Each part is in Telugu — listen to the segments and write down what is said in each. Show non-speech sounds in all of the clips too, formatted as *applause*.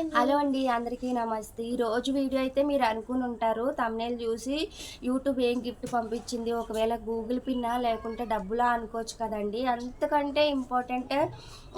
హలో అండి అందరికీ నమస్తే. ఈ రోజు వీడియో అయితే మీరు అనుకుని ఉంటారు. తమ్నేల్ చూసి యూట్యూబ్ ఏం గిఫ్ట్ పంపించింది? ఒకవేళ గూగుల్ పిన్నా లేకుంటే డబ్బులా అనుకోవచ్చు కదండి. అంతకంటే ఇంపార్టెంట్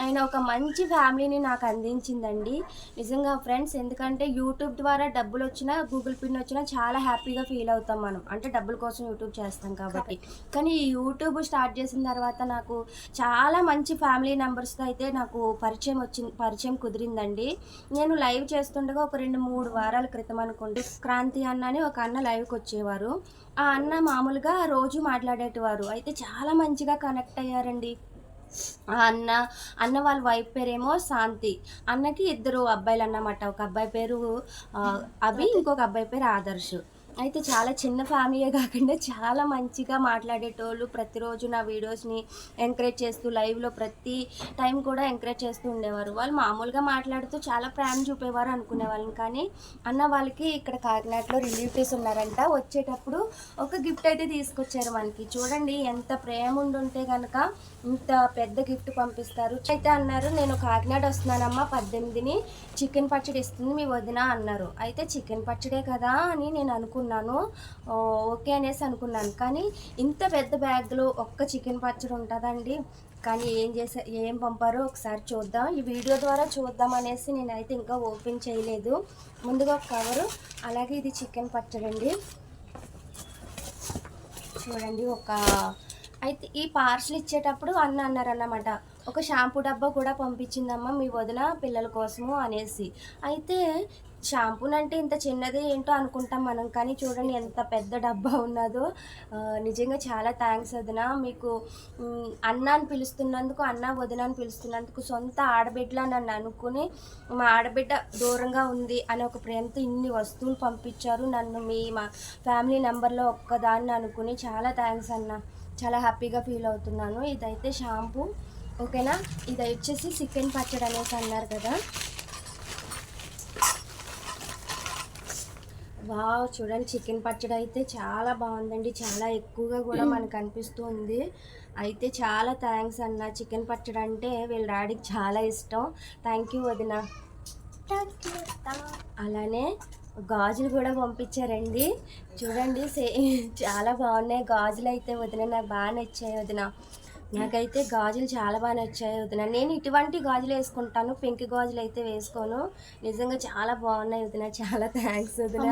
ఆయన ఒక మంచి ఫ్యామిలీని నాకు అందించిందండి. నిజంగా ఫ్రెండ్స్ ఎందుకంటే యూట్యూబ్ ద్వారా డబ్బులు వచ్చినా గూగుల్ పిన్ వచ్చినా చాలా హ్యాపీగా ఫీల్ అవుతాం మనం. అంటే డబ్బుల కోసం యూట్యూబ్ చేస్తాం కాబట్టి. కానీ ఈ యూట్యూబ్ స్టార్ట్ చేసిన తర్వాత నాకు చాలా మంచి ఫ్యామిలీ మెంబర్స్తో అయితే నాకు పరిచయం వచ్చింది పరిచయం కుదిరిందండి. నేను లైవ్ చేస్తుండగా ఒక రెండు మూడు వారాల క్రితం అనుకోండి క్రాంతి అన్న అని ఒక అన్న లైవ్కి వచ్చేవారు. ఆ అన్న మామూలుగా రోజు మాట్లాడేటివారు. అయితే చాలా మంచిగా కనెక్ట్ అయ్యారండి. ఆ అన్న అన్న వాళ్ళ వైఫ్ పేరేమో శాంతి. అన్నకి ఇద్దరు అబ్బాయిలు అన్నమాట. ఒక అబ్బాయి పేరు అభి ఇంకొక అబ్బాయి పేరు ఆదర్శ్. అయితే చాలా చిన్న ఫ్యామిలీయే కాకుండా చాలా మంచిగా మాట్లాడేటోళ్ళు ప్రతిరోజు నా వీడియోస్ని ఎంకరేజ్ చేస్తూ లైవ్లో ప్రతి టైం కూడా ఎంకరేజ్ చేస్తూ ఉండేవారు. వాళ్ళు మామూలుగా మాట్లాడుతూ చాలా ప్రేమ చూపేవారు అనుకునేవాళ్ళని కానీ అన్న వాళ్ళకి ఇక్కడ కాకినాడలో రిలేటివ్స్ ఉన్నారంట. వచ్చేటప్పుడు ఒక గిఫ్ట్ అయితే తీసుకొచ్చారు మనకి. చూడండి ఎంత ప్రేమ ఉండుంటే కనుక ఇంత పెద్ద గిఫ్ట్ పంపిస్తారు. అయితే అన్నారు నేను కాకినాడ వస్తున్నానమ్మా పద్దెనిమిదిని చికెన్ పచ్చడి ఇస్తుంది మీ వదిన అన్నారు. అయితే చికెన్ పచ్చడే కదా అని నేను అనుకున్నాను. అనుకున్నాను. ఓకే అనేసి అనుకున్నాను. కానీ ఇంత పెద్ద బ్యాగ్లో ఒక్క చికెన్ పచ్చడి ఉంటుందండి. కానీ ఏం చేసా ఏం పంపారో ఒకసారి చూద్దాం. ఈ వీడియో ద్వారా చూద్దాం అనేసి నేనైతే ఇంకా ఓపెన్ చేయలేదు. ముందుగా ఒక కవరు అలాగే ఇది చికెన్ పచ్చడి అండి. చూడండి ఒక అయితే ఈ పార్సల్ ఇచ్చేటప్పుడు అన్న అన్నారన్నమాట. ఒక షాంపూ డబ్బా కూడా పంపించిందమ్మా మీ వదిన పిల్లల కోసము అనేసి. అయితే షాంపూని అంటే ఇంత చిన్నది ఏంటో అనుకుంటాం మనం కానీ చూడండి ఎంత పెద్ద డబ్బా ఉన్నదో. నిజంగా చాలా థ్యాంక్స్ వదిన మీకు అన్న అని పిలుస్తున్నందుకు అన్న వదిన అని పిలుస్తున్నందుకు సొంత ఆడబిడ్డలా నన్ను అనుకుని మా ఆడబిడ్డ దూరంగా ఉంది అనే ఒక ప్రేమతో ఇన్ని వస్తువులు పంపించారు. నన్ను మీ మా ఫ్యామిలీ నెంబర్లో ఒక్కదాన్ని అనుకుని చాలా థ్యాంక్స్ అన్న. చాలా హ్యాపీగా ఫీల్ అవుతున్నాను. ఇదైతే షాంపూ. ఓకేనా? ఇది వచ్చేసి చికెన్ పచ్చడి అనేసి అన్నారు కదా. వావ్ చూడండి చికెన్ పచ్చడి అయితే చాలా బాగుందండి. చాలా ఎక్కువగా కూడా మనకు అనిపిస్తుంది. అయితే చాలా థ్యాంక్స్ అన్న. చికెన్ పచ్చడి అంటే వీళ్ళ డాడీకి చాలా ఇష్టం. థ్యాంక్ యూ వదిన. అలానే గాజులు కూడా పంపించారండి. చూడండి సే చాలా బాగున్నాయి గాజులు అయితే వదిన. నాకు బాగా నచ్చాయి వదిన. నాకైతే గాజులు చాలా బాగా నచ్చాయి వదిన. నేను ఇటువంటి గాజులు వేసుకుంటాను పింక్ గాజులు అయితే వేసుకోను. నిజంగా చాలా బాగున్నాయి వదిన. చాలా థ్యాంక్స్ వదిన.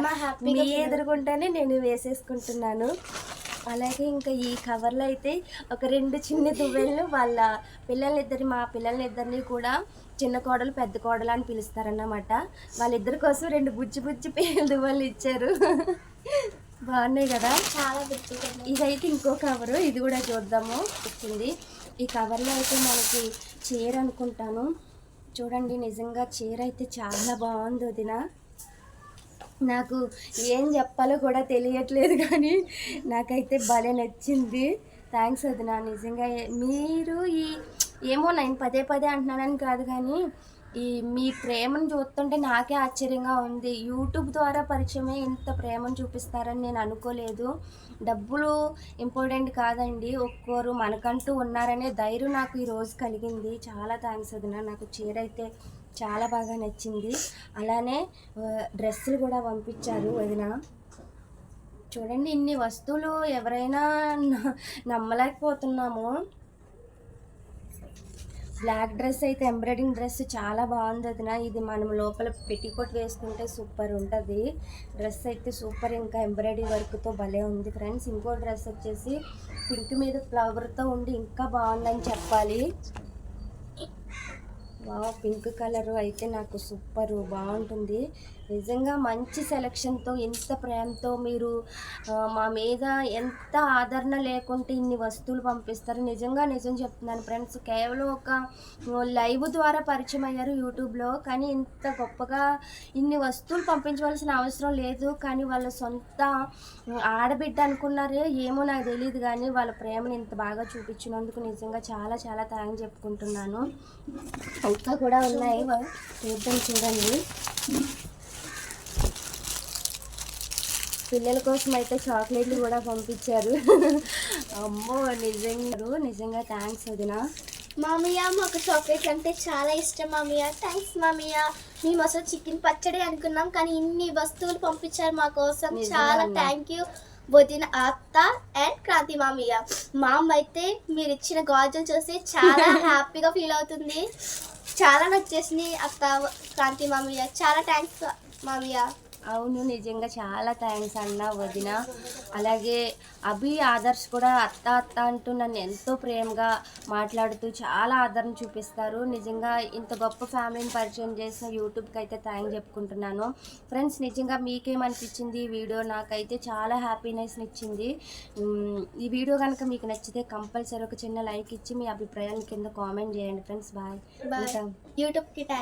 మీ ఎదురుకుంటేనే నేను వేసేసుకుంటున్నాను. అలాగే ఇంకా ఈ కవర్లో అయితే ఒక రెండు చిన్న దువ్వెళ్ళు వాళ్ళ పిల్లలిద్దరి మా పిల్లలిద్దరిని కూడా చిన్న కోడలు పెద్ద కోడలు అని పిలుస్తారన్నమాట. వాళ్ళిద్దరి కోసం రెండు బుజ్జి బుజ్జి పేలు దువ్వెళ్ళు ఇచ్చారు. బాగున్నాయి కదా? చాలా ఇదైతే ఇంకో కవరు ఇది కూడా చూద్దాము. వచ్చింది ఈ కవర్లో అయితే మనకి చీర అనుకుంటాను. చూడండి నిజంగా చీర అయితే చాలా బాగుంది వదిన. నాకు ఏం చెప్పాలో కూడా తెలియట్లేదు కానీ నాకైతే భలే నచ్చింది. థ్యాంక్స్ వదిన నిజంగా. మీరు ఈ ఏమో నేను పదే పదే అంటున్నానని కాదు కానీ ఈ మీ ప్రేమను చూస్తుంటే నాకే ఆశ్చర్యంగా ఉంది. యూట్యూబ్ ద్వారా పరిచయమే ఇంత ప్రేమను చూపిస్తారని నేను అనుకోలేదు. డబ్బులు ఇంపార్టెంట్ కాదండి. ఒక్కోరు మనకంటూ ఉన్నారనే ధైర్యం నాకు ఈరోజు కలిగింది. చాలా థ్యాంక్స్ వదిన నాకు చీర అయితే చాలా బాగా నచ్చింది. అలానే డ్రెస్సులు కూడా పంపించారు వదిన చూడండి ఇన్ని వస్తువులు ఎవరైనా నమ్మలేకపోతున్నాము. బ్లాక్ డ్రెస్ అయితే ఎంబ్రాయిడింగ్ డ్రెస్ చాలా బాగుంది వదిన ఇది మనం లోపల పెట్టికోట్ వేసుకుంటే సూపర్ ఉంటుంది. డ్రెస్ అయితే సూపర్. ఇంకా ఎంబ్రాయిడరీ వర్క్తో భలే ఉంది ఫ్రెండ్స్. ఇంకో డ్రెస్ వచ్చేసి పింక్ మీద ఫ్లవర్తో ఉండి ఇంకా బాగుందని చెప్పాలి. వా పింక్ కలర్ అయితే నాకు సూపర్. బాగుంటుంది. నిజంగా మంచి సెలక్షన్తో ఇంత ప్రేమతో మీరు మా మీద ఎంత ఆదరణ లేకుంటే ఇన్ని వస్తువులు పంపిస్తారు. నిజంగా నిజం చెప్తున్నాను ఫ్రెండ్స్. కేవలం ఒక లైవ్ ద్వారా పరిచయం అయ్యారు యూట్యూబ్లో. కానీ ఇంత గొప్పగా ఇన్ని వస్తువులు పంపించవలసిన అవసరం లేదు. కానీ వాళ్ళ సొంత ఆడబిడ్డ అనుకున్నారే ఏమో నాకు తెలియదు కానీ వాళ్ళ ప్రేమను ఇంత బాగా చూపించినందుకు నిజంగా చాలా చాలా థ్యాంక్స్ చెప్పుకుంటున్నాను. ఇంకా కూడా ఉన్నాయి. చూద్దాం చూడండి. పిల్లల కోసం అయితే చాక్లెట్లు కూడా పంపించారు. అమ్మో నిజంగా నిజంగా థ్యాంక్స్ వదిన. మామయ్య మాకు చాక్లెట్స్ అంటే చాలా ఇష్టం మామయ్య. థ్యాంక్స్ మామయ్య. మేము అసలు చికెన్ పచ్చడి అనుకున్నాం కానీ ఇన్ని వస్తువులు పంపించారు మా కోసం. చాలా. థ్యాంక్ యూ వదిన అత్త అండ్ క్రాంతి మామయ్య. మా అమ్మ అయితే మీరు ఇచ్చిన గాజులు చూసి చాలా *laughs* హ్యాపీగా ఫీల్ అవుతుంది. చాలా నచ్చేసింది అత్త క్రాంతి మామయ్య. చాలా థ్యాంక్స్ మామయ్య. అవును నిజంగా చాలా థ్యాంక్స్ అన్న వదిన. అలాగే అభి ఆదర్శ్ కూడా అత్త అత్త అంటూ నన్ను ఎంతో ప్రేమగా మాట్లాడుతూ చాలా ఆదరణ చూపిస్తారు. నిజంగా ఇంత గొప్ప ఫ్యామిలీని పరిచయం చేసిన యూట్యూబ్కి అయితే థ్యాంక్ చెప్పుకుంటున్నాను. ఫ్రెండ్స్ నిజంగా మీకేమనిపించింది ఈ వీడియో నాకైతే చాలా హ్యాపీనెస్ని ఇచ్చింది. ఈ వీడియో కనుక మీకు నచ్చితే కంపల్సరీ ఒక చిన్న లైక్ ఇచ్చి మీ అభిప్రాయాన్ని కింద కామెంట్ చేయండి. ఫ్రెండ్స్ బాయ్ యూట్యూబ్కి థ్యాంక్స్